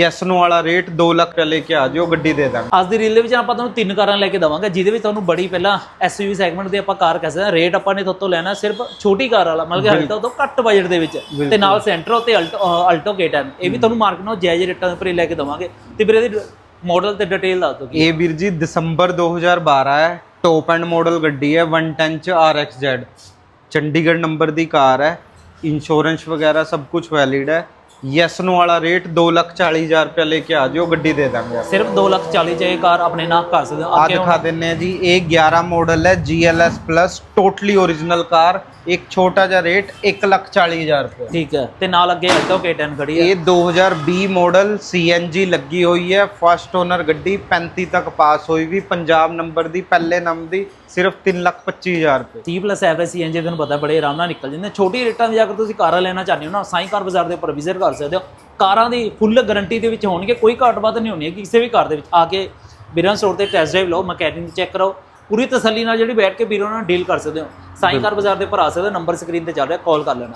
Yes ਨੂੰ ਵਾਲਾ rate 2 lakh ਰੁਪਏ ਲੈ ਕੇ ਆ ਜਿਓ ਗੱਡੀ ਦੇ ਦਾਂਗੇ। ਅੱਜ ਦੀ ਰੀਲ ਦੇ ਵਿੱਚ ਆਪਾਂ ਤੁਹਾਨੂੰ ਤਿੰਨ ਕਾਰਾਂ ਲੈ ਕੇ ਦਵਾਂਗੇ ਜਿਹਦੇ ਵਿੱਚ ਤੁਹਾਨੂੰ ਬੜੀ ਪਹਿਲਾਂ ਐਸਯੂਵੀ ਸੈਗਮੈਂਟ ਦੀ ਆਪਾਂ ਕਾਰ ਕਹਿ ਸਕਦੇ ਹਾਂ। ਰੇਟ ਆਪਾਂ ਨੇ ਤੁਹਾਡੇ ਤੋਂ ਲੈਣਾ ਸਿਰਫ ਛੋਟੀ ਕਾਰ ਵਾਲਾ ਮਤਲਬ ਕਿ ਅਲਟੋ ਤੋਂ ਘੱਟ ਬਜਟ ਦੇ ਵਿੱਚ। ਤੇ ਨਾਲ ਸੈਂਟਰੋ ਤੇ ਅਲਟੋ K10 ਇਹ ਵੀ ਤੁਹਾਨੂੰ ਮਾਰਕੀਟ ਨਾਲ ਜਾਇਜ਼ ਰੇਟਾਂ ਦੇ ਉੱਪਰ ਲੈ ਕੇ ਦਵਾਂਗੇ। ਤੇ ਵੀਰੇ ਇਹਦੀ ਮਾਡਲ ਤੇ ਡਿਟੇਲ ਦੱਸ ਦਿਓ ਇਹ ਵੀਰ ਜੀ ਦਸੰਬਰ 2012 ਹੈ। ਟੌਪ ਐਂਡ ਮਾਡਲ ਗੱਡੀ ਹੈ 110 ਚ RXZ ਚੰਡੀਗੜ੍ਹ ਨੰਬਰ ਦੀ ਕਾਰ ਹੈ। ਇੰਸ਼ੋਰੈਂਸ ਵਗੈਰਾ ਸਭ ਕੁਝ ਵੈਲਿਡ ਹੈ। ਯੈਸ ਨੂੰ ਵਾਲਾ ਰੇਟ 240000 ਰੁਪਏ ਲੈ ਕੇ ਆ ਜਿਓ ਗੱਡੀ ਦੇ ਦਾਂਗੇ। ਸਿਰਫ 2 ਲੱਖ 40 ਚ ਇਹ ਕਾਰ ਆਪਣੇ ਨਾਲ ਕਰ ਸਕਦੇ ਆ ਅੱਗੇ ਦਿਖਾ ਦਿੰਨੇ ਆ ਜੀ ਇਹ 11 ਮਾਡਲ ਹੈ GLS plus totally original car. ਇੱਕ ਛੋਟਾ ਜਿਹਾ ਰੇਟ 140000 ਰੁਪਏ ਠੀਕ ਹੈ ਤੇ ਨਾਲ ਅੱਗੇ ਅਲਟੋ K10 ਖੜੀ ਹੈ। ਇਹ 2020 ਮਾਡਲ CNG ਲੱਗੀ ਹੋਈ ਹੈ ਫਸਟ ਓਨਰ ਗੱਡੀ 35 ਤੱਕ ਪਾਸ ਹੋਈ ਵੀ ਪੰਜਾਬ ਨੰਬਰ ਦੀ ਪਹਿਲੇ ਨੰਬਰ ਦੀ ਸਿਰਫ 325000 ਰੁਪਏ 30 ਪਲੱਸ ਐਵਰੇਜ ਸੀਐਨਜੀ ਤੁਹਾਨੂੰ ਪਤਾ ਬੜੇ ਆਰਾਮ ਨਾਲ ਨਿਕਲ ਜਾਂਦੇ ਛੋਟੀ ਰੇਟਾਂ ਦੀ ਅਗਰ ਤੁਸੀਂ ਕਾਰਾਂ ਲੈਣਾ ਚਾਹੁੰਦੇ ਹੋ ਨਾ ਸਾਈ ਕਾਰ ਬਾਜ਼ਾਰ ਦੇ ਉੱਪਰ ਵਿਜ਼ਿਟ ਕਰ ਸਕਦੇ ਹੋ। ਕਾਰਾਂ ਦੀ ਫੁੱਲ ਗਾਰੰਟੀ ਦੇ ਵਿੱਚ ਹੋਣਗੇ ਕੋਈ ਘਾਟ ਵੱਧ ਨਹੀਂ ਹੋਣੀ ਹੈ ਕਿਸੇ ਵੀ ਕਾਰ ਦੇ ਵਿੱਚ। ਆ ਕੇ ਬਿਰਨ ਸਟੋਰ ਤੇ ਟੈਸਟ ਡਰਾਈਵ ਲਓ ਮਕੈਨਿਕ ਚੈੱਕ ਕਰੋ ਪੂਰੀ ਤਸੱਲੀ ਨਾਲ ਜਿਹੜੀ ਬੈਠ ਕੇ ਵੀਰੋ ਨਾਲ ਡੀਲ ਕਰ ਸਕਦੇ ਹੋ। ਸਾਈ ਕਾਰ ਬਾਜ਼ਾਰ ਦੇ ਉੱਪਰ ਆ ਸਕਦੇ ਹੋ ਨੰਬਰ ਸਕਰੀਨ ਤੇ ਚੱਲ ਰਿਹਾ ਕਾਲ ਕਰ ਲੈਣਾ।